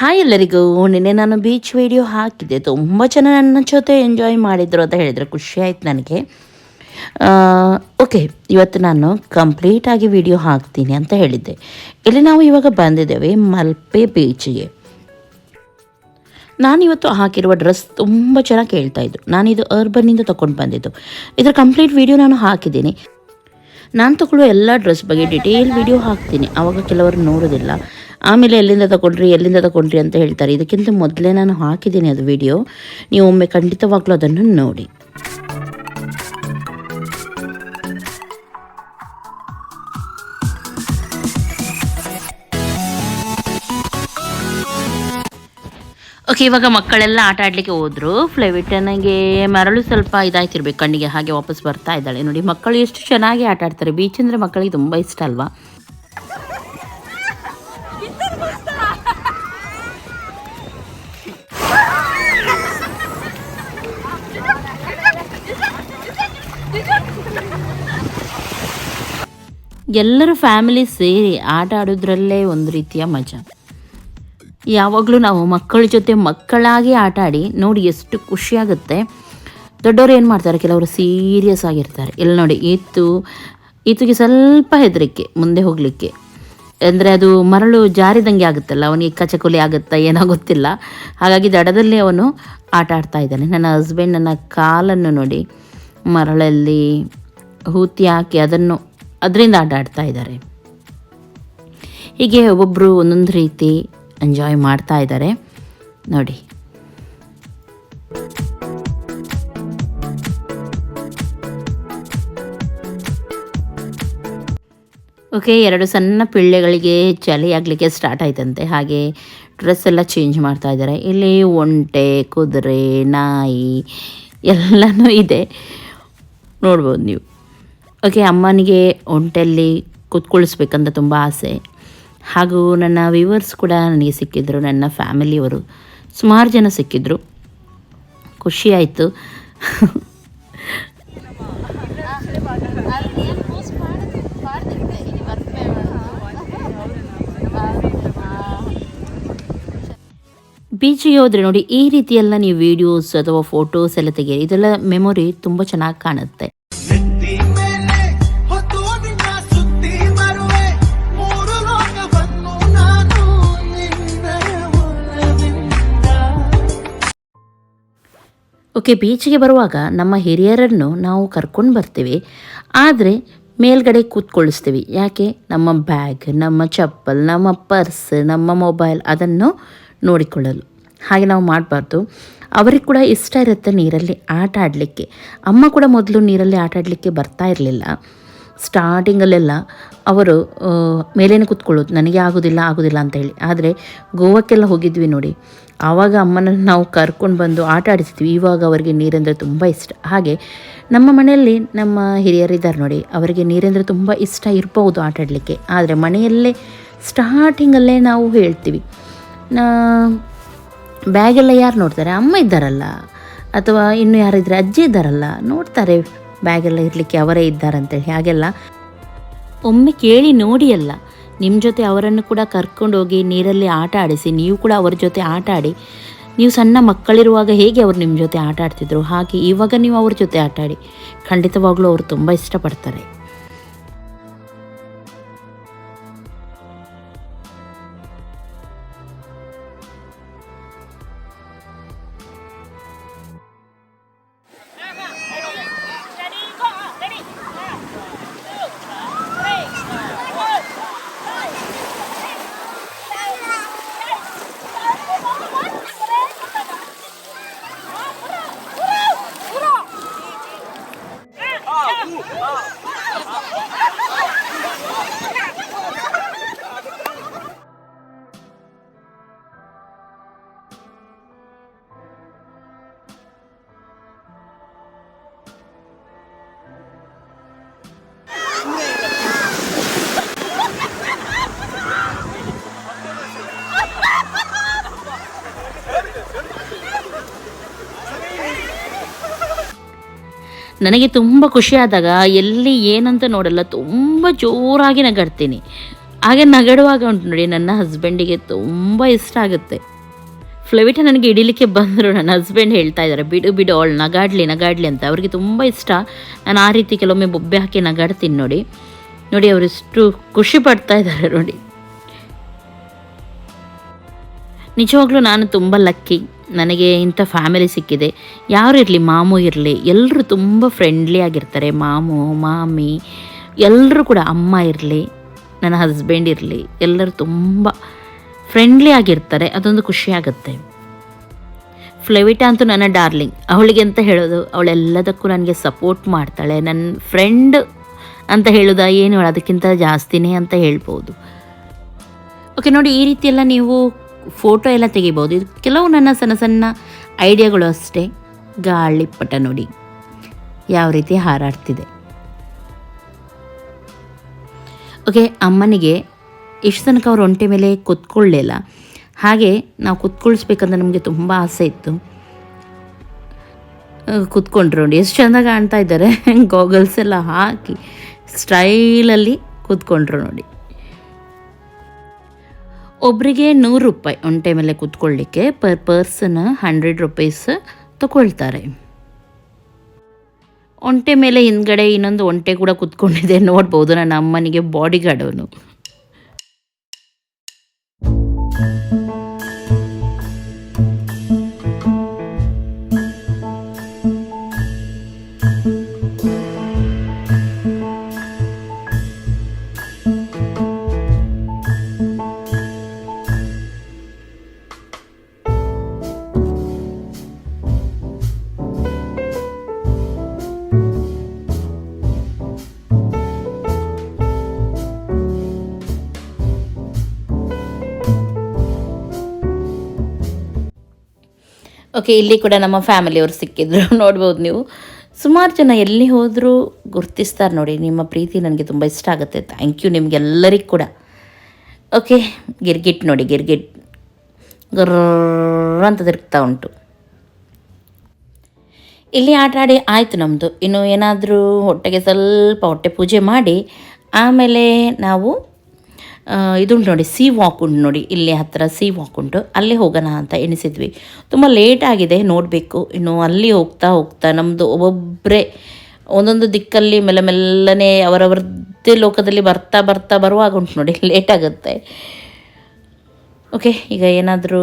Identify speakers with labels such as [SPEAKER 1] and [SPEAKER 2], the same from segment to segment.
[SPEAKER 1] Hi ಎಲ್ಲರಿಗೂ. ನಿನ್ನೆ ನಾನು ಬೀಚ್ ವೀಡಿಯೋ ಹಾಕಿದ್ದೆ. ತುಂಬ ಜನ ನನ್ನ ಜೊತೆ ಎಂಜಾಯ್ ಮಾಡಿದ್ರು ಅಂತ ಹೇಳಿದರೆ ಖುಷಿ ಆಯಿತು ನನಗೆ. ಓಕೆ ಇವತ್ತು ನಾನು ಕಂಪ್ಲೀಟಾಗಿ ವಿಡಿಯೋ ಹಾಕ್ತೀನಿ ಅಂತ ಹೇಳಿದ್ದೆ. ಇಲ್ಲಿ ನಾವು ಇವಾಗ ಬಂದಿದ್ದೇವೆ ಮಲ್ಪೆ ಬೀಚ್ಗೆ ನಾನಿವತ್ತು ಹಾಕಿರುವ ಡ್ರೆಸ್ ತುಂಬ ಚೆನ್ನಾಗಿ ಕೇಳ್ತಾ ಇದ್ರು. ನಾನಿದು ಅರ್ಬನ್ನಿಂದ ತೊಗೊಂಡು ಬಂದಿದ್ದು. ಇದರ ಕಂಪ್ಲೀಟ್ ವೀಡಿಯೋ ನಾನು ಹಾಕಿದ್ದೀನಿ. ನಾನು ತಗೊಳ್ಳೋ ಎಲ್ಲ ಡ್ರೆಸ್ ಬಗ್ಗೆ ಡಿಟೇಲ್ ವಿಡಿಯೋ ಹಾಕ್ತೀನಿ. ಆವಾಗ ಕೆಲವರು ನೋಡೋದಿಲ್ಲ. ಆಮೇಲೆ ಎಲ್ಲಿಂದ ತಗೊಂಡ್ರಿ ಎಲ್ಲಿಂದ ತಗೊಂಡ್ರಿ ಅಂತ ಹೇಳ್ತಾರೆ. ಇದಕ್ಕಿಂತ ಮೊದಲೇ ನಾನು ಹಾಕಿದ್ದೀನಿ ಅದು ವಿಡಿಯೋ ನೀವು ಒಮ್ಮೆ ಖಂಡಿತವಾಗ್ಲೂ ಅದನ್ನು ನೋಡಿ. ಓಕೆ ಇವಾಗ ಮಕ್ಕಳೆಲ್ಲ ಆಟ ಆಡ್ಲಿಕ್ಕೆ ಹೋದ್ರು? ಫ್ಲೈವಿಟನಿಗೆ ಮರಳು ಸ್ವಲ್ಪ ಇದಾಯ್ತಿರ್ಬೇಕು ಕಣ್ಣಿಗೆ, ಹಾಗೆ ವಾಪಸ್ ಬರ್ತಾ ಇದ್ದಾಳೆ. ನೋಡಿ, ಮಕ್ಕಳು ಎಷ್ಟು ಚೆನ್ನಾಗಿ ಆಟ ಆಡ್ತಾರೆ. ಬೀಚ್ ಅಂದ್ರೆ ಮಕ್ಕಳಿಗೆ ತುಂಬಾ ಇಷ್ಟ ಅಲ್ವಾ? ಎಲ್ಲರೂ ಫ್ಯಾಮಿಲಿ ಸೇರಿ ಆಟ ಆಡೋದ್ರಲ್ಲೇ ಒಂದು ರೀತಿಯ ಮಜಾ. ಯಾವಾಗಲೂ ನಾವು ಮಕ್ಕಳ ಜೊತೆ ಮಕ್ಕಳಾಗಿ ಆಟ ಆಡಿ ನೋಡಿ ಎಷ್ಟು ಖುಷಿಯಾಗುತ್ತೆ. ದೊಡ್ಡವರು ಏನು ಮಾಡ್ತಾರೆ? ಕೆಲವರು ಸೀರಿಯಸ್ ಆಗಿರ್ತಾರೆ. ಇಲ್ಲಿ ನೋಡಿ, ಈತು, ಈತುಗೆ ಸ್ವಲ್ಪ ಹೆದರಿಕೆ, ಮುಂದೆ ಹೋಗಲಿಕ್ಕೆ. ಅಂದರೆ ಅದು ಮರಳು ಜಾರಿದಂಗೆ ಆಗುತ್ತಲ್ಲ, ಅವನಿಗೆ ಕಚಕುಲಿ ಆಗುತ್ತಾ ಏನೋ ಗೊತ್ತಿಲ್ಲ. ಹಾಗಾಗಿ ದಡದಲ್ಲಿ ಅವನು ಆಟ ಆಡ್ತಾ ಇದ್ದಾನೆ. ನನ್ನ ಹಸ್ಬೆಂಡ್ ನನ್ನ ಕಾಲನ್ನು ನೋಡಿ ಮರಳಲ್ಲಿ ಹೂತಿ ಹಾಕಿ ಅದನ್ನು ಅದರಿಂದ ಆಟ ಆಡ್ತಾ ಇದ್ದಾರೆ. ಹೀಗೆ ಒಬ್ಬೊಬ್ಬರು ಒಂದೊಂದು ರೀತಿ ಎಂಜಾಯ್ ಮಾಡ್ತಾ ಇದ್ದಾರೆ. ನೋಡಿ. ಓಕೆ, ಎರಡು ಸಣ್ಣ ಪಿಳ್ಳೆಗಳಿಗೆ ಚಳಿ ಆಗಲಿಕ್ಕೆ ಸ್ಟಾರ್ಟ್ ಆಯ್ತಂತೆ. ಹಾಗೆ ಡ್ರೆಸ್ ಎಲ್ಲ ಚೇಂಜ್ ಮಾಡ್ತಾ ಇದ್ದಾರೆ. ಇಲ್ಲಿ ಒಂಟೆ, ಕುದುರೆ, ನಾಯಿ ಎಲ್ಲನೂ ಇದೆ. ನೋಡ್ಬೋದು ನೀವು. ಓಕೆ, ಅಮ್ಮನಿಗೆ ಒಂಟೆಯಲ್ಲಿ ಕೂತ್ಕೊಳಿಸ್ಬೇಕಂತ ತುಂಬ ಆಸೆ. ಹಾಗೂ ನನ್ನ ವ್ಯೂವರ್ಸ್ ಕೂಡ ನನಗೆ ಸಿಕ್ಕಿದ್ರು, ನನ್ನ ಫ್ಯಾಮಿಲಿಯವರು ಸುಮಾರು ಜನ ಸಿಕ್ಕಿದ್ರು. ಖುಷಿ ಆಯಿತು. ಬೀಚಿಗೆ ಹೋದರೆ ನೋಡಿ ಈ ರೀತಿಯೆಲ್ಲ ನೀವು ವಿಡಿಯೋಸ್ ಅಥವಾ ಫೋಟೋಸ್ ಎಲ್ಲ ತೆಗೆಯಿರಿ. ಇದೆಲ್ಲ ಮೆಮೊರಿ ತುಂಬ ಚೆನ್ನಾಗಿ ಕಾಣುತ್ತೆ. ಓಕೆ, ಬೀಚ್ಗೆ ಬರುವಾಗ ನಮ್ಮ ಹಿರಿಯರನ್ನು ನಾವು ಕರ್ಕೊಂಡು ಬರ್ತೀವಿ. ಆದರೆ ಮೇಲ್ಗಡೆ ಕೂತ್ಕೊಳಿಸ್ತೀವಿ ಯಾಕೆ? ನಮ್ಮ ಬ್ಯಾಗ್, ನಮ್ಮ ಚಪ್ಪಲ್, ನಮ್ಮ ಪರ್ಸ್, ನಮ್ಮ ಮೊಬೈಲ್ ಅದನ್ನು ನೋಡಿಕೊಳ್ಳಲು. ಹಾಗೆ ನಾವು ಮಾಡಬಾರ್ದು. ಅವರಿಗೆ ಕೂಡ ಇಷ್ಟ ಇರುತ್ತೆ ನೀರಲ್ಲಿ ಆಟ ಆಡಲಿಕ್ಕೆ. ಅಮ್ಮ ಕೂಡ ಮೊದಲು ನೀರಲ್ಲಿ ಆಟ ಆಡಲಿಕ್ಕೆ ಬರ್ತಾ ಇರಲಿಲ್ಲ. ಸ್ಟಾರ್ಟಿಂಗಲ್ಲೆಲ್ಲ ಅವರು ಮೇಲೇನೆ ಕೂತ್ಕೊಳ್ಳೋದು, ನನಗೆ ಆಗೋದಿಲ್ಲ ಆಗೋದಿಲ್ಲ ಅಂತ ಹೇಳಿ ಆದರೆ ಗೋವಾಕ್ಕೆಲ್ಲ ಹೋಗಿದ್ವಿ ನೋಡಿ. ಆವಾಗ ಅಮ್ಮನ ನಾವು ಕರ್ಕೊಂಡು ಬಂದು ಆಟ ಆಡಿಸ್ತೀವಿ ಇವಾಗ ಅವರಿಗೆ ನೀರೆಂದರೆ ತುಂಬ ಇಷ್ಟ. ಹಾಗೆ ನಮ್ಮ ಮನೆಯಲ್ಲಿ ನಮ್ಮ ಹಿರಿಯರಿದ್ದಾರೆ ನೋಡಿ, ಅವರಿಗೆ ನೀರೆಂದರೆ ತುಂಬ ಇಷ್ಟ ಇರಬಹುದು ಆಟ ಆಡಲಿಕ್ಕೆ. ಆದರೆ ಮನೆಯಲ್ಲೇ ಸ್ಟಾರ್ಟಿಂಗಲ್ಲೇ ನಾವು ಹೇಳ್ತೀವಿ ಬ್ಯಾಗೆಲ್ಲ ಯಾರು ನೋಡ್ತಾರೆ? ಅಮ್ಮ ಇದ್ದಾರಲ್ಲ? ಅಥವಾ ಇನ್ನು ಯಾರಿದ್ರೆ ಅಜ್ಜಿ ಇದ್ದಾರಲ್ಲ? ನೋಡ್ತಾರೆ. ಬ್ಯಾಗೆಲ್ಲ ಇರಲಿಕ್ಕೆ ಅವರೇ ಇದ್ದಾರಂತೇಳಿ. ಹಾಗೆಲ್ಲ ಒಮ್ಮೆ ಕೇಳಿ ನೋಡಿ ಅಲ್ಲ ನಿಮ್ಮ ಜೊತೆ ಅವರನ್ನು ಕೂಡ ಕರ್ಕೊಂಡು ಹೋಗಿ ನೀರಲ್ಲಿ ಆಟ ಆಡಿಸಿ, ನೀವು ಕೂಡ ಅವರ ಜೊತೆ ಆಟ ಆಡಿ, ನೀವು ಸಣ್ಣ ಮಕ್ಕಳಿರುವಾಗ ಹೇಗೆ ಅವರು ನಿಮ್ಮ ಜೊತೆ ಆಟ ಆಡ್ತಿದ್ರು? ಹಾಗೆ ಇವಾಗ ನೀವು ಅವ್ರ ಜೊತೆ ಆಟ ಆಡಿ, ಖಂಡಿತವಾಗ್ಲೂ ಅವರು ತುಂಬ ಇಷ್ಟಪಡ್ತಾರೆ. ನನಗೆ ತುಂಬ ಖುಷಿಯಾದಾಗ ಎಲ್ಲಿ ಏನಂತ ನೋಡಲ್ಲ, ತುಂಬ ಜೋರಾಗಿ ನಗಾಡ್ತೀನಿ. ಹಾಗೆ ನಗಡುವಾಗ ಉಂಟು ನೋಡಿ, ನನ್ನ ಹಸ್ಬೆಂಡಿಗೆ ತುಂಬ ಇಷ್ಟ ಆಗುತ್ತೆ. ಫ್ಲವಿಟ ನನಗೆ ಹಿಡಿಲಿಕ್ಕೆ ಬಂದರು, ನನ್ನ ಹಸ್ಬೆಂಡ್ ಹೇಳ್ತಾ ಇದ್ದಾರೆ, ಬಿಡು ಬಿಡು, ಅವಳು ನಗಾಡ್ಲಿ ನಗಾಡ್ಲಿ ಅಂತ. ಅವರಿಗೆ ತುಂಬ ಇಷ್ಟ. ನಾನು ಆ ರೀತಿ ಕೆಲವೊಮ್ಮೆ ಬೊಬ್ಬೆ ಹಾಕಿ ನಗಾಡ್ತೀನಿ ನೋಡಿ. ನೋಡಿ ಅವರಿಷ್ಟು ಖುಷಿ ಪಡ್ತಾ ಇದ್ದಾರೆ ನೋಡಿ. ನಿಜವಾಗ್ಲೂ ನಾನು ತುಂಬ ಲಕ್ಕಿ ನನಗೆ ಇಂಥ ಫ್ಯಾಮಿಲಿ ಸಿಕ್ಕಿದೆ. ಯಾರು ಇರಲಿ, ಮಾಮು ಇರಲಿ ಎಲ್ಲರೂ ತುಂಬ ಫ್ರೆಂಡ್ಲಿ ಆಗಿರ್ತಾರೆ. ಮಾಮು, ಮಾಮಿ ಎಲ್ಲರೂ ಕೂಡ ಅಮ್ಮ ಇರಲಿ, ನನ್ನ ಹಸ್ಬೆಂಡ್ ಇರಲಿ, ಎಲ್ಲರೂ ತುಂಬ ಫ್ರೆಂಡ್ಲಿ ಆಗಿರ್ತಾರೆ. ಅದೊಂದು ಖುಷಿಯಾಗುತ್ತೆ ಫ್ಲೆವಿಟಾ ಅಂತೂ ನನ್ನ ಡಾರ್ಲಿಂಗ್ ಅವಳಿಗೆ ಅಂತ ಹೇಳೋದು, ಅವಳೆಲ್ಲದಕ್ಕೂ ನನಗೆ ಸಪೋರ್ಟ್ ಮಾಡ್ತಾಳೆ. ನನ್ನ ಫ್ರೆಂಡ್ ಅಂತ ಹೇಳೋದ ಏನು ಅದಕ್ಕಿಂತ ಜಾಸ್ತಿನೇ ಅಂತ ಹೇಳ್ಬೋದು. ಓಕೆ ನೋಡಿ, ಈ ರೀತಿ ಎಲ್ಲ ನೀವು ಫೋಟೋ ಎಲ್ಲ ತೆಗಿಬೋದು. ಇದು ಕೆಲವು ನನ್ನ ಸಣ್ಣ ಸಣ್ಣ ಐಡಿಯಾಗಳು ಅಷ್ಟೇ. ಗಾಳಿಪಟ ನೋಡಿ ಯಾವ ರೀತಿ ಹಾರಾಡ್ತಿದೆ. ಓಕೆ ಅಮ್ಮನಿಗೆ ಇಷ್ಟು ತನಕ ಅವ್ರು ಒಂಟೆ ಮೇಲೆ ಕುತ್ಕೊಳ್ಳಲಿಲ್ಲ ಹಾಗೆ ನಾವು ಕುತ್ಕೊಳ್ಸ್ಬೇಕಂತ ನಮಗೆ ತುಂಬ ಆಸೆ ಇತ್ತು. ಕೂತ್ಕೊಂಡ್ರು ನೋಡಿ. ಎಷ್ಟು ಚೆಂದ ಕಾಣ್ತಾ ಇದ್ದಾರೆ. ಗಾಗಲ್ಸ್ ಎಲ್ಲ ಹಾಕಿ ಸ್ಟೈಲಲ್ಲಿ ಕುತ್ಕೊಂಡ್ರು ನೋಡಿ. ಒಬ್ಬರಿಗೆ ನೂರು ರೂಪಾಯಿ ಒಂಟೆ ಮೇಲೆ ಕೂತ್ಕೊಳ್ಳಿಕ್ಕೆ ಪರ್ ಪರ್ಸನ್ ಹಂಡ್ರೆಡ್ ರುಪೀಸ್ ತಗೊಳ್ತಾರೆ. ಒಂಟೆ ಮೇಲೆ ಹಿಂದ್ಗಡೆ ಇನ್ನೊಂದು ಒಂಟೆ ಕೂಡ ಕೂತ್ಕೊಂಡಿದೆ, ನೋಡ್ಬೋದು. ನನ್ನ ಅಮ್ಮನಿಗೆ ಬಾಡಿ ಗಾರ್ಡ್ ಅವನು. ಓಕೆ ಇಲ್ಲಿ ಕೂಡ ನಮ್ಮ ಫ್ಯಾಮಿಲಿಯವರು ಸಿಕ್ಕಿದ್ರು. ನೋಡ್ಬೋದು ನೀವು. ಸುಮಾರು ಜನ ಎಲ್ಲಿ ಹೋದರೂ ಗುರ್ತಿಸ್ತಾರೆ ನೋಡಿ. ನಿಮ್ಮ ಪ್ರೀತಿ ನನಗೆ ತುಂಬ ಇಷ್ಟ ಆಗುತ್ತೆ. ಥ್ಯಾಂಕ್ ಯು ನಿಮಗೆಲ್ಲರಿಗೂ ಕೂಡ. ಓಕೆ ಗಿರ್ಗಿಟ್ ನೋಡಿ, ಗಿರ್ಗಿಟ್. ಗರ್ರ ಅಂತ ತಿರುಗ್ತಾ ಉಂಟು. ಇಲ್ಲಿ ಆಟ ಆಡಿ ಆಯಿತು ನಮ್ಮದು ಇನ್ನು ಏನಾದರೂ ಹೊಟ್ಟೆಗೆ ಸ್ವಲ್ಪ ಹೊಟ್ಟೆ ಪೂಜೆ ಮಾಡಿ, ಆಮೇಲೆ ನಾವು ಇದುಂಟು ನೋಡಿ ಸಿ ವಾಕ್ ಉಂಟು ನೋಡಿ, ಇಲ್ಲಿ ಹತ್ತಿರ ಸಿ ವಾಕ್ ಉಂಟು. ಅಲ್ಲಿ ಹೋಗೋಣ ಅಂತ ಎಣಿಸಿದ್ವಿ. ತುಂಬ ಲೇಟ್ ಆಗಿದೆ, ನೋಡಬೇಕು. ಇನ್ನು ಅಲ್ಲಿ ಹೋಗ್ತಾ ಹೋಗ್ತಾ ನಮ್ಮದು ಒಬ್ಬೊಬ್ಬರೇ ಒಂದೊಂದು ದಿಕ್ಕಲ್ಲಿ ಮೆಲ್ಲ ಮೆಲ್ಲನೆ ಅವರವರದ್ದೇ ಲೋಕದಲ್ಲಿ ಬರ್ತಾ ಬರ್ತಾ ಬರುವಾಗ ಉಂಟು ನೋಡಿ ಲೇಟ್ ಆಗುತ್ತೆ. ಓಕೆ ಈಗ ಏನಾದರೂ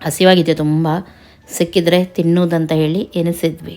[SPEAKER 1] ಹಸಿವಾಗಿದೆ ತುಂಬ, ಸಿಕ್ಕಿದ್ರೆ ತಿನ್ನೋದಂತ ಹೇಳಿ ಎನಿಸಿದ್ವಿ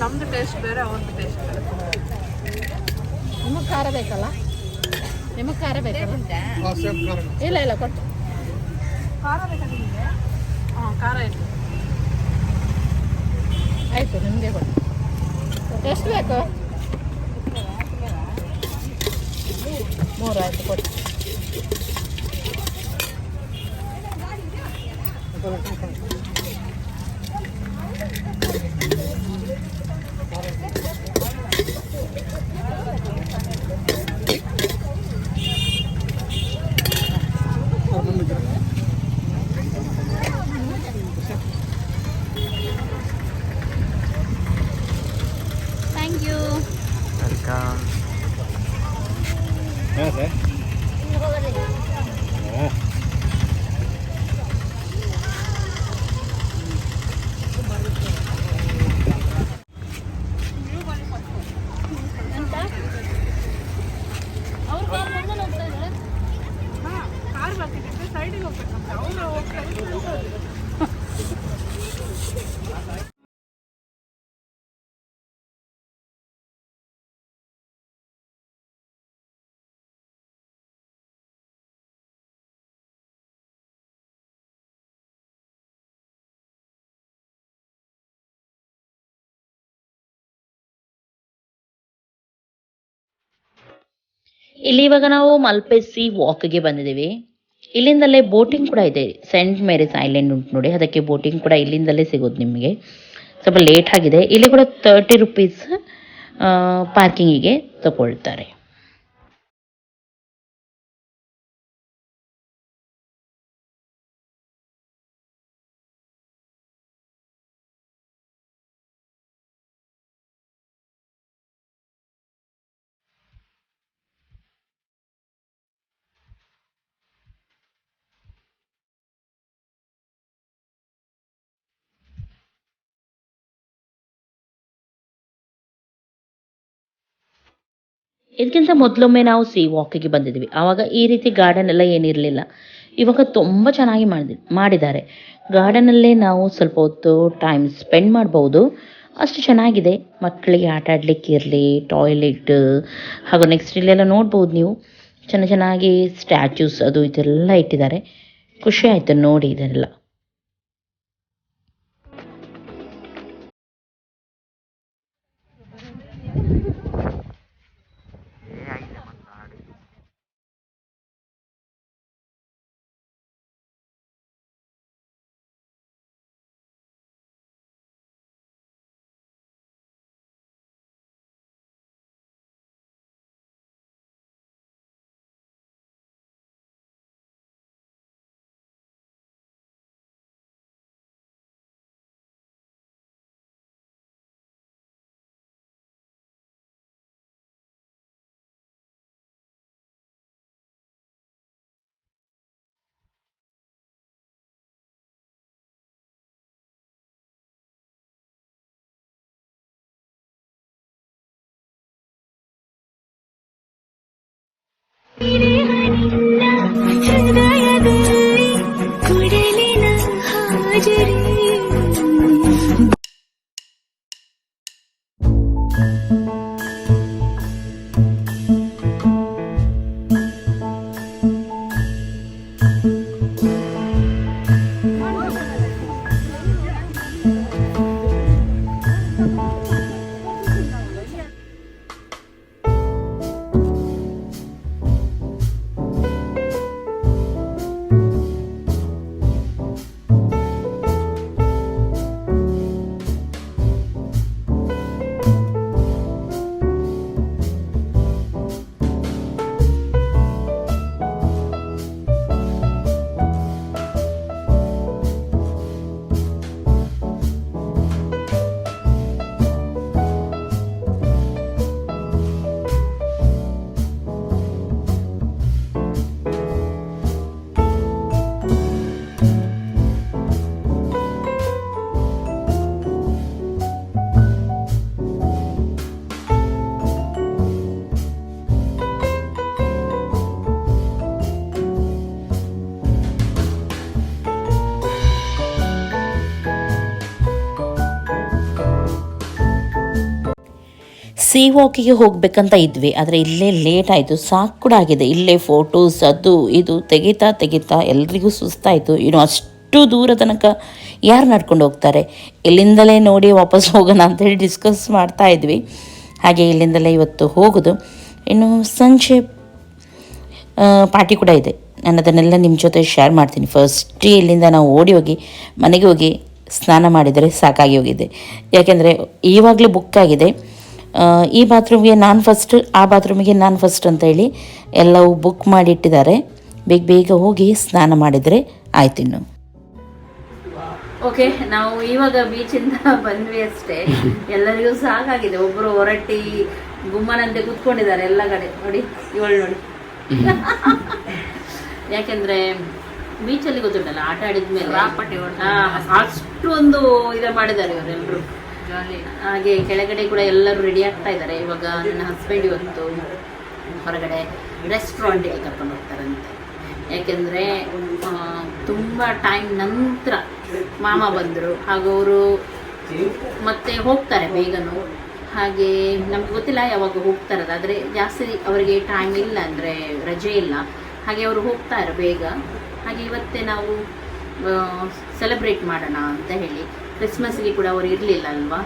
[SPEAKER 2] ನಮ್ದು ಟೇಸ್ಟ್ ಬೇರೆ ಅವ್ರದ್ದು ಟೇಸ್ಟ್ ಬೇರೆ.
[SPEAKER 3] ನಿಮಗೆ ಖಾರ ಬೇಕಲ್ಲ? ನಿಮಗೆ ಖಾರ ಬೇಕಲ್ಲ? ಇಲ್ಲ ಇಲ್ಲ ಕೊಟ್ಟು.
[SPEAKER 2] ಖಾರ ಬೇಕಾ ನಿಮಗೆ? ಹಾಂ ಖಾರ ಆಯಿತು.
[SPEAKER 3] ಆಯಿತು ನಿಮಗೆ ಕೊಟ್ಟು ಎಷ್ಟು ಬೇಕು? ಮೂರು ಆಯಿತು ಕೊಟ್ಟು ಥ್ಯಾಂಕ್
[SPEAKER 2] 감사합니다. 안녕하세요.
[SPEAKER 1] ಇಲ್ಲಿ ಇವಾಗ ನಾವು ಮಲ್ಪೆ ವಾಕ್ಗೆ ಬಂದಿದ್ದೀವಿ. ಇಲ್ಲಿಂದಲೇ ಬೋಟಿಂಗ್ ಕೂಡ ಇದೆ. ಸೆಂಟ್ ಮೇರಿಸ್ ಐಲ್ಯಾಂಡ್ ಉಂಟು ನೋಡಿ, ಅದಕ್ಕೆ ಬೋಟಿಂಗ್ ಕೂಡ ಇಲ್ಲಿಂದಲೇ ಸಿಗೋದು ನಿಮಗೆ. ಸ್ವಲ್ಪ ಲೇಟ್ ಆಗಿದೆ. ಇಲ್ಲಿ ಕೂಡ ತರ್ಟಿ ರುಪೀಸ್ ಪಾರ್ಕಿಂಗಿಗೆ ತಗೊಳ್ತಾರೆ. ಇದಕ್ಕಿಂತ ಮೊದಲೊಮ್ಮೆ ನಾವು ಸಿ ವಾಕಿಗೆ ಬಂದಿದ್ವಿ. ಆವಾಗ ಈ ರೀತಿ ಗಾರ್ಡನ್ ಎಲ್ಲ ಏನಿರಲಿಲ್ಲ ಇವಾಗ ತುಂಬ ಚೆನ್ನಾಗಿ ಮಾಡಿ ಮಾಡಿದ್ದಾರೆ. ಗಾರ್ಡನಲ್ಲೇ ನಾವು ಸ್ವಲ್ಪ ಹೊತ್ತು ಟೈಮ್ ಸ್ಪೆಂಡ್ ಮಾಡ್ಬೋದು. ಅಷ್ಟು ಚೆನ್ನಾಗಿದೆ. ಮಕ್ಕಳಿಗೆ ಆಟ ಆಡಲಿಕ್ಕೆ ಇರಲಿ ಟಾಯ್ಲೆಟ್ ಹಾಗೂ ನೆಕ್ಸ್ಟ್ ಇಲ್ಲೆಲ್ಲ ನೋಡ್ಬೋದು ನೀವು. ಚೆನ್ನ ಚೆನ್ನಾಗಿ ಸ್ಟ್ಯಾಚ್ಯೂಸ್ ಅದು ಇದೆಲ್ಲ ಇಟ್ಟಿದ್ದಾರೆ. ಖುಷಿ ಆಯಿತು ನೋಡಿ ಇದೆಲ್ಲ.
[SPEAKER 4] city.
[SPEAKER 1] ಸಿ ವಾಕಿಗೆ ಹೋಗಬೇಕಂತ ಇದ್ವಿ. ಆದರೆ ಇಲ್ಲೇ ಲೇಟ್ ಆಯಿತು. ಸಾಕು ಕೂಡ ಆಗಿದೆ. ಇಲ್ಲೇ ಫೋಟೋಸ್ ಅದು, ಇದು ತೆಗಿತಾ ತೆಗಿತಾ ಎಲ್ರಿಗೂ ಸುಸ್ತಾಯಿತು. ಇನ್ನು ಅಷ್ಟು ದೂರ ತನಕ ಯಾರು ನಡ್ಕೊಂಡು ಹೋಗ್ತಾರೆ? ಇಲ್ಲಿಂದಲೇ ನೋಡಿ ವಾಪಸ್ ಹೋಗೋಣ ಅಂತೇಳಿ ಡಿಸ್ಕಸ್ ಮಾಡ್ತಾ ಇದ್ವಿ. ಹಾಗೆ ಇಲ್ಲಿಂದಲೇ ಇವತ್ತು ಹೋಗೋದು. ಇನ್ನು ಸಂಜೆ ಪಾರ್ಟಿ ಕೂಡ ಇದೆ. ನಾನು ಅದನ್ನೆಲ್ಲ ನಿಮ್ಮ ಜೊತೆ ಶೇರ್ ಮಾಡ್ತೀನಿ. ಫಸ್ಟ್ ಇಲ್ಲಿಂದ ನಾವು ಓಡಿ ಹೋಗಿ ಮನೆಗೆ ಹೋಗಿ ಸ್ನಾನ ಮಾಡಿದರೆ ಸಾಕಾಗಿ ಹೋಗಿದೆ. ಯಾಕೆಂದರೆ ಈವಾಗಲೇ ಬುಕ್ ಆಗಿದೆ. ಈ ಬಾತ್ರೂಮ್ಗೆ ನಾನು ಫಸ್ಟ್ ಆ ಬಾತ್ರೂಮಿಗೆ ನಾನು ಫಸ್ಟ್ ಅಂತ ಹೇಳಿ ಎಲ್ಲವೂ ಬುಕ್ ಮಾಡಿಟ್ಟಿದ್ದಾರೆ. ಬೇಗ ಬೇಗ ಹೋಗಿ ಸ್ನಾನ ಮಾಡಿದರೆ ಆಯ್ತಿನ್ನು ಓಕೆ ನಾವು ಇವಾಗ ಬೀಚಿಂದ ಬಂದ್ವಿ ಅಷ್ಟೇ. ಎಲ್ಲರಿಗೂ ಸಾಕಾಗಿದೆ ಒಬ್ಬರು ಹೊರಟಿ ಗುಮ್ಮನಂತೆ ಕೂತ್ಕೊಂಡಿದ್ದಾರೆ ಎಲ್ಲ ಕಡೆ. ನೋಡಿ ಇವಳು ನೋಡಿ. ಯಾಕೆಂದ್ರೆ ಬೀಚಲ್ಲಿ ಗೊತ್ತುಂಟಲ್ಲ ಆಟ ಆಡಿದ್ಮೇಲೆ ಅಷ್ಟೊಂದು ಅಷ್ಟು ಒಂದು ಇದ ಮಾಡಿದ್ದಾರೆ ಇವರೆಲ್ಲರೂ ಹಾಗೆ ಕೆಳಗಡೆ ಕೂಡ ಎಲ್ಲರೂ ರೆಡಿ ಆಗ್ತಾ ಇದ್ದಾರೆ. ಇವಾಗ ನನ್ನ ಹಸ್ಬೆಂಡ್ ಇವತ್ತು ಹೊರಗಡೆ ರೆಸ್ಟೋರೆಂಟಿಗೆ ಕರ್ಕೊಂಡು ಹೋಗ್ತಾರಂತೆ. ಯಾಕೆಂದರೆ ತುಂಬ ಟೈಮ್ ನಂತರ ಮಾಮ ಬಂದರು. ಹಾಗೂ ಅವರು ಮತ್ತೆ ಹೋಗ್ತಾರೆ ಬೇಗನೂ. ಹಾಗೆ ನಮ್ಗೆ ಗೊತ್ತಿಲ್ಲ ಯಾವಾಗ ಹೋಗ್ತಾರದ. ಆದರೆ ಜಾಸ್ತಿ ಅವರಿಗೆ ಟೈಮ್ ಇಲ್ಲ ಅಂದರೆ ರಜೆ ಇಲ್ಲ. ಹಾಗೆ ಅವರು ಹೋಗ್ತಾರೆ ಬೇಗ. ಹಾಗೆ ಇವತ್ತೇ ನಾವು ಸೆಲೆಬ್ರೇಟ್ ಮಾಡೋಣ ಅಂತ ಹೇಳಿ. ಕ್ರಿಸ್ಮಸ್ಗೆ ಕೂಡ ಅವರು ಇರಲಿಲ್ಲ ಅಲ್ವಾ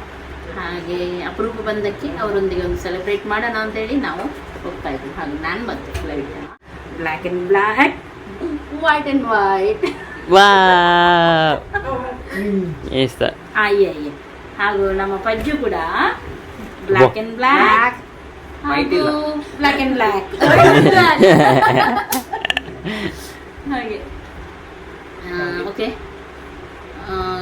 [SPEAKER 1] ಹಾಗೆ ಅಪರೂಪ ಬಂದಕ್ಕೆ ಅವರೊಂದಿಗೆ ಒಂದು ಸೆಲೆಬ್ರೇಟ್ ಮಾಡೋಣ ಅಂತ ಹೇಳಿ ನಾವು ಹೋಗ್ತಾ ಇದ್ವಿ. ಹಾಗೆ ನಾನು ಬಂದೆ flight black and black white
[SPEAKER 5] and white
[SPEAKER 1] ಅಯ್ಯ ಅಯ್ಯ ಹಾಗೂ ನಮ್ಮ ಪಜ್ಜು ಕೂಡ ಬ್ಲ್ಯಾಕ್ ಆ್ಯಂಡ್ ಬ್ಲ್ಯಾಕ್ ಹಾಗೂ ಬ್ಲ್ಯಾಕ್ ಆ್ಯಂಡ್ ಬ್ಲ್ಯಾಕ್ ಹಾಗೆ. ಓಕೆ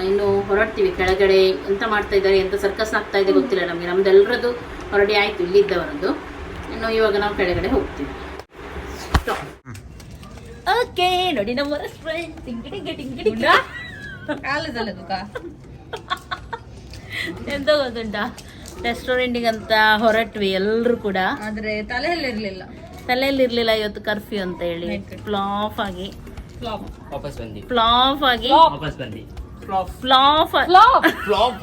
[SPEAKER 1] ಇನ್ನು ಹೊರಡ್ತೀವಿ ಕೆಳಗಡೆ ಎಂತ ಮಾಡ್ತಾ ಇದ್ದಾರೆ ಎಂತ ಸರ್ಕಸ್ ಆಗ್ತಾ ಇದೆ ಗೊತ್ತಿಲ್ಲ ನಮಗೆ. ನಮ್ದೆಲ್ಲರದ್ದು ಹೊರಡಿ ಆಯ್ತು ಇಲ್ಲಿದ್ದವರದ್ದು. ಇನ್ನು ಇವಾಗ ನಾವು ಕೆಳಗಡೆ ಹೋಗ್ತೀವಿ. ಓಕೆ ನೋಡಿ ನಮ್ಮ ಎಂತ ಗೊತ್ತುಂಟಾ? ರೆಸ್ಟೋರೆಂಟಿಗೆ ಅಂತ ಹೊರಟ್ವಿ ಎಲ್ಲರೂ ಕೂಡ.
[SPEAKER 2] ಆದ್ರೆ ತಲೆಯಲ್ಲಿ ಇರ್ಲಿಲ್ಲ.
[SPEAKER 1] ತಲೆಯಲ್ಲಿ ಇರ್ಲಿಲ್ಲ ಇವತ್ತು ಕರ್ಫ್ಯೂ ಅಂತ ಹೇಳಿ. ಫ್ಲಾಫ್ ಆಗಿ.
[SPEAKER 5] ವಾಪಸ್ ಬಂದಿ.
[SPEAKER 1] ಫ್ಲಾಫ್ ಆಗಿ. ಫ್ಲಾಪ್
[SPEAKER 5] ಫ್ಲಾಪ್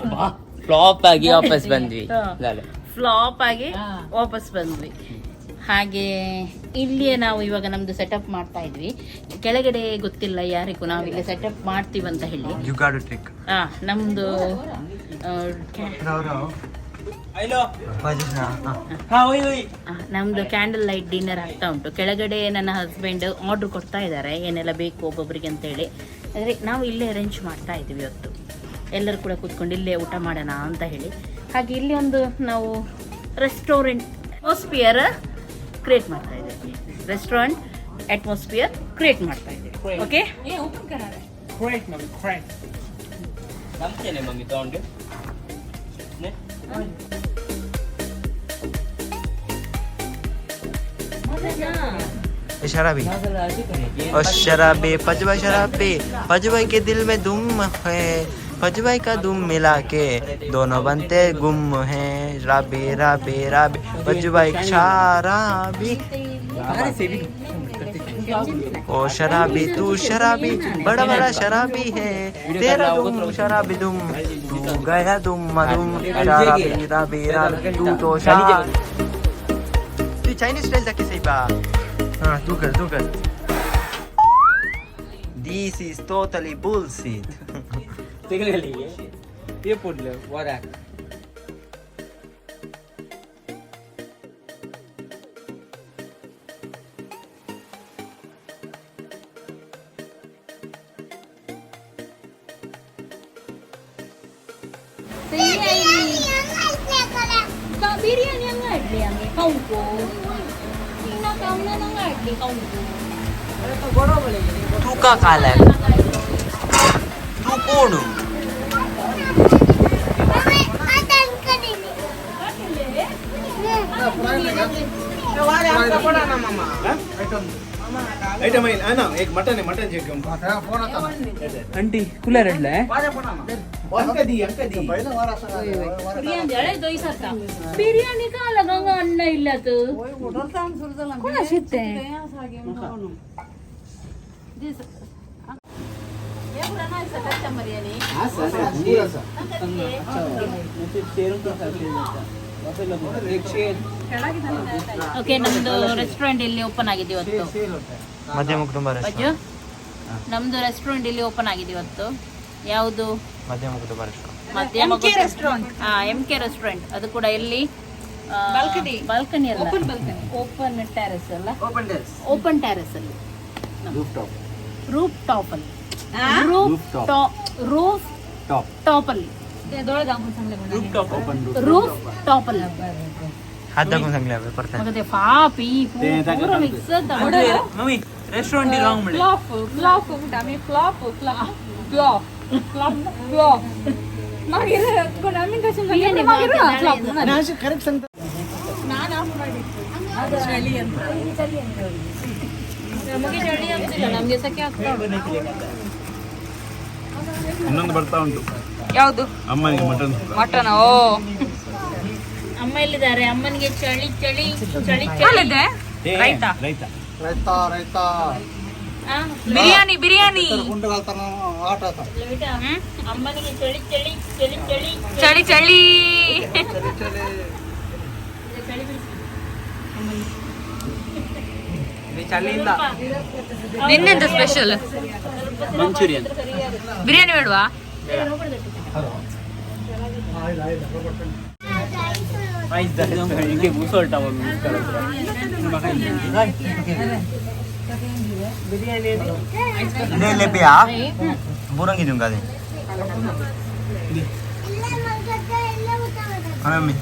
[SPEAKER 5] ಫ್ಲಾಪ್ ಆಗಿ ವಾಪಸ್ ಬಂದ್ವಿ.
[SPEAKER 1] ಫ್ಲಾಪ್ ಆಗಿ ವಾಪಸ್ ಬಂದ್ವಿ. ಹಾಗೆ ಇಲ್ಲಿಯೇ ನಾವು ಇವಾಗ ನಮ್ದು ಸೆಟಪ್ ಮಾಡ್ತಾ ಇದ್ವಿ. ಕೆಳಗಡೆ ಗೊತ್ತಿಲ್ಲ ಯಾರಿಗೂ ನಾವು ಇಲ್ಲಿ ಸೆಟಪ್ ಮಾಡ್ತೀವಿ ಅಂತ ಹೇಳಿ. ನಮ್ದು
[SPEAKER 5] ಹಾ.
[SPEAKER 1] ಆ, ನಮ್ದು ಕ್ಯಾಂಡಲ್ ಲೈಟ್ ಡಿನ್ನರ್ ಆಗ್ತಾ ಉಂಟು. ಕೆಳಗಡೆ ನನ್ನ ಹಸ್ಬೆಂಡ್ ಆರ್ಡರ್ ಕೊಡ್ತಾ ಇದ್ದಾರೆ. ಏನೆಲ್ಲ ಬೇಕು ಒಬ್ಬೊಬ್ರಿಗೆ ಅಂತ ಅಂತೇಳಿ ಆದರೆ ನಾವು ಇಲ್ಲೇ ಅರೇಂಜ್ ಮಾಡ್ತಾ ಇದ್ದೀವಿ ಇವತ್ತು. ಎಲ್ಲರೂ ಕೂಡ ಕೂತ್ಕೊಂಡು ಇಲ್ಲೇ ಊಟ ಮಾಡೋಣ ಅಂತ ಹೇಳಿ. ಹಾಗೆ ಇಲ್ಲಿ ಒಂದು ನಾವು ರೆಸ್ಟೋರೆಂಟ್ ಅಟ್ಮಾಸ್ಫಿಯರ್ ಕ್ರಿಯೇಟ್ ಮಾಡ್ತಾ ಇದ್ದೀವಿ. ರೆಸ್ಟೋರೆಂಟ್ ಅಟ್ಮಾಸ್ಫಿಯರ್ ಕ್ರಿಯೇಟ್ ಮಾಡ್ತಾ ಇದ್ದೀವಿ. ಓಕೆ
[SPEAKER 5] ಮಮ್ಮಿ ತಗೊಂಡು. ನೆ?
[SPEAKER 6] शराबी। और शराबे पजवा शराबे पजवा के दिल में दुम है पजवाई का दुम मिला के दोनों बनते गुम है। राबे राबे राबे पजवाई शराबी। ओ शराबी, तू शराबी, बड़ा बड़ा शराबी है। तेरा दुम, शराबी दुम, तू गया दुम मधुम शराबी, राबे राबे, तू तो शराबी। तू चाइनीज़ स्टाइल तक सही बात। This is totally bullshit.
[SPEAKER 5] Luca Caleb. Luconu.
[SPEAKER 3] ಅಂಟಿ ಕೂಲರ್ ಇಡ್ಲೆ ಬಿರಿಯಾನಿ ಕಾಲ ಅನ್ನ ಇಲ್ಲ
[SPEAKER 1] ಓಕೆ ನಮ್ದು ರೆಸ್ಟೋರೆಂಟ್ ಇಲ್ಲಿ ಓಪನ್ ಆಗಿದೆ ಇವತ್ತು.
[SPEAKER 6] ಮಧ್ಯಮ ಕುಟುಂಬ
[SPEAKER 1] ಅಜ್ಜು ನಮ್ದು ರೆಸ್ಟೋರೆಂಟ್ ಇಲ್ಲಿ ಓಪನ್ ಆಗಿದೆ ಇವತ್ತು. ಯಾವುದು?
[SPEAKER 6] ಮಧ್ಯಮ ಕುಟುಂಬ ರೆಸ್ಟೋರೆಂಟ್
[SPEAKER 1] ಮಧ್ಯಮ ರೆಸ್ಟೋರೆಂಟ್ ಹಾ ಎಂ ಕೆ ರೆಸ್ಟೋರೆಂಟ್ ಅದು ಕೂಡ ಎಲ್ಲಿ ಬಾಲ್ಕನಿ ಬಾಲ್ಕನಿ ಅಲ್ಲ. ಓಪನ್ ಟೆರೆಸ್ ಅಲ್ಲ? ಓಪನ್ ಟೆರೆಸ್ ಓಪನ್ ಟೆರೆಸ್ ಅಲ್ಲಿ. ರೂಫ್ ಟಾಪ್ ಅಲ್ಲಿ ರೂಫ್ ಟಾಪ್ ರೂಫ್ ಟಾಪ್ ಅಲ್ಲಿ ರೂಫ್ ಟಾಪ್ ಅಲ್ಲಿ
[SPEAKER 6] हात दाखवून सांगले आपण परत
[SPEAKER 1] ಮತ್ತೆ ಪಾಪಿ ಪೂರ ಮಿಕ್ಸ್
[SPEAKER 5] मम्मी रेस्टोरेंट रॉंग मिळे
[SPEAKER 2] ಫ್ಲಾಪ್ ಫ್ಲಾಪ್ ಉಂಟು ಆಮೇಲೆ flop flop flop flop flop ಮಾಗಿರ ನಮ್ಮಿಂದ
[SPEAKER 1] ಬಿರಿಯಾನಿ ನಮಗೆ ಚಳಿ ಆಗ್ತಿಲ್ಲ ನಮಗೆ ಸೆಕೆ ಆಗ್ತಾ.
[SPEAKER 7] ಇನ್ನೊಂದು ಬರ್ತಾ ಉಂಟು.
[SPEAKER 2] ಯಾವುದು?
[SPEAKER 7] ಅಮ್ಮನಿಗೆ ಮಟನ್
[SPEAKER 2] ಮಟನ್ ಓ.
[SPEAKER 1] ಅಮ್ಮ ಎಲ್ಲಿದ್ದಾರೆ? ಅಮ್ಮನಿಗೆ ಚಳಿ ಚಳಿ ಚಳಿ ಚಳಿ.
[SPEAKER 2] ರೈತ? ರೈತ.
[SPEAKER 7] ರೈತ
[SPEAKER 1] ರೈತ.
[SPEAKER 2] ಬಿರಿಯಾನಿ ಬಿರಿಯಾನಿ.
[SPEAKER 1] ಅಮ್ಮನಿಗೆ ಚಳಿ ಚಳಿ ಚಳಿ ಚಳಿ
[SPEAKER 2] ಚಳಿ. ಚಳಿ
[SPEAKER 5] ಚಳಿಯಿಂದ
[SPEAKER 2] ನಿನ್ನೆಂತ ಸ್ಪೆಷಲ್
[SPEAKER 5] ಮಂಚೂರಿಯನ್.
[SPEAKER 2] ಬಿರಿಯಾನಿ ಬೇಡವಾ
[SPEAKER 6] ಮೂರಂಗಿ ಅಮ್ಮಿ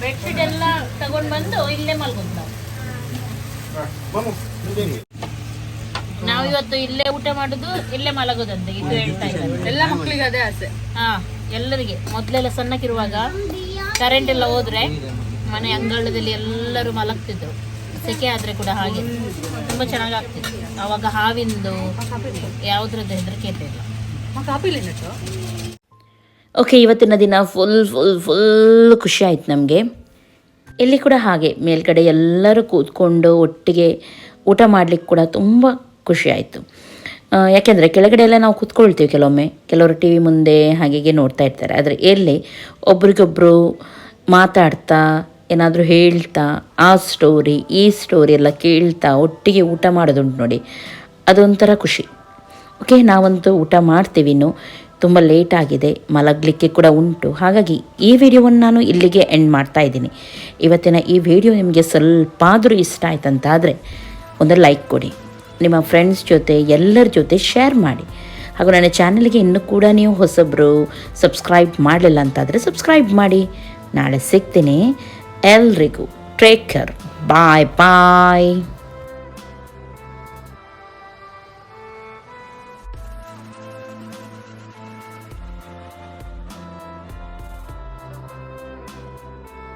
[SPEAKER 1] ಬೆಡ್ಶೀಟ್ ಎಲ್ಲ ತಗೊಂಡ್ ಬಂದು ಇಲ್ಲೇ ಮಲ್ಗೋದು ನಾವಿವತ್ತು ನಾವು ಇವತ್ತು ಇಲ್ಲೇ ಊಟ ಮಾಡುದು ಇಲ್ಲೇ ಮಲಗೋದಂತೆ ಇದು ಹೇಳ್ತಾ ಇದ್ದಾರೆ
[SPEAKER 2] ಎಲ್ಲ ಮಕ್ಕಳಿಗೆ ಅದೇ ಆಸೆ.
[SPEAKER 1] ಹಾ ಎಲ್ಲರಿಗೆ. ಮೊದ್ಲೆಲ್ಲ ಸಣ್ಣಕ್ಕಿರುವಾಗ ಕರೆಂಟ್ ಎಲ್ಲ ಹೋದ್ರೆ ಮನೆ ಅಂಗಳದಲ್ಲಿ ಎಲ್ಲರೂ ಮಲಗ್ತಿದ್ರು. ಸೆಕೆ ಆದ್ರೆ ಕೂಡ ಹಾಗೆ. ತುಂಬಾ ಚೆನ್ನಾಗಿ ಆಗ್ತಿತ್ತು. ಅವಾಗ ಹಾವಿಂದು ಯಾವ್ದ್ರದ್ದು ಹೆದರಿಕೆ ಇರಲಿಲ್ಲ. ಓಕೆ ಇವತ್ತಿನ ದಿನ ಫುಲ್ ಫುಲ್ ಫುಲ್ ಖುಷಿ ಆಯ್ತು ನಮಗೆ. ಇಲ್ಲಿ ಕೂಡ ಹಾಗೆ, ಮೇಲ್ಗಡೆ ಎಲ್ಲರೂ ಕೂತ್ಕೊಂಡು ಒಟ್ಟಿಗೆ ಊಟ ಮಾಡಲಿಕ್ಕೆ ಕೂಡ ತುಂಬ ಖುಷಿ ಆಯಿತು. ಯಾಕೆಂದರೆ ಕೆಳಗಡೆ ಎಲ್ಲ ನಾವು ಕೂತ್ಕೊಳ್ತೀವಿ ಕೆಲವೊಮ್ಮೆ. ಕೆಲವರು ಟಿ ವಿ ಮುಂದೆ ಹಾಗೆ ನೋಡ್ತಾ ಇರ್ತಾರೆ. ಆದರೆ ಎಲ್ಲಿ ಒಬ್ರಿಗೊಬ್ಬರು ಮಾತಾಡ್ತಾ, ಏನಾದರೂ ಹೇಳ್ತಾ, ಆ ಸ್ಟೋರಿ ಈ ಸ್ಟೋರಿ ಎಲ್ಲ ಕೇಳ್ತಾ, ಒಟ್ಟಿಗೆ ಊಟ ಮಾಡೋದುಂಟು ನೋಡಿ. ಅದೊಂಥರ ಖುಷಿ. ಓಕೆ ನಾವಂತೂ ಊಟ ಮಾಡ್ತೀವಿ ಇನ್ನು. ತುಂಬ ಲೇಟ್ ಆಗಿದೆ, ಮಲಗಲಿಕ್ಕೆ ಕೂಡ ಉಂಟು. ಹಾಗಾಗಿ ಈ ವಿಡಿಯೋವನ್ನು ನಾನು ಇಲ್ಲಿಗೆ ಎಂಡ್ ಮಾಡ್ತಾ ಇದ್ದೀನಿ. ಇವತ್ತಿನ ಈ ವಿಡಿಯೋ ನಿಮಗೆ ಸ್ವಲ್ಪ ಆದರೂ ಇಷ್ಟ ಆಯ್ತಂತಾದರೆ ಒಂದು ಲೈಕ್ ಕೊಡಿ. ನಿಮ್ಮ ಫ್ರೆಂಡ್ಸ್ ಜೊತೆ, ಎಲ್ಲರ ಜೊತೆ ಶೇರ್ ಮಾಡಿ. ಹಾಗೂ ನನ್ನ ಚಾನಲ್ಗೆ ಇನ್ನೂ ಕೂಡ ನೀವು ಹೊಸಬ್ರು ಸಬ್ಸ್ಕ್ರೈಬ್ ಮಾಡಲಿಲ್ಲ ಅಂತಾದರೆ ಸಬ್ಸ್ಕ್ರೈಬ್ ಮಾಡಿ. ನಾಳೆ ಸಿಗ್ತೀನಿ. ಎಲ್ರಿಗೂ ಟೇಕ್ ಕೇರ್ ಬಾಯ್ ಬಾಯ್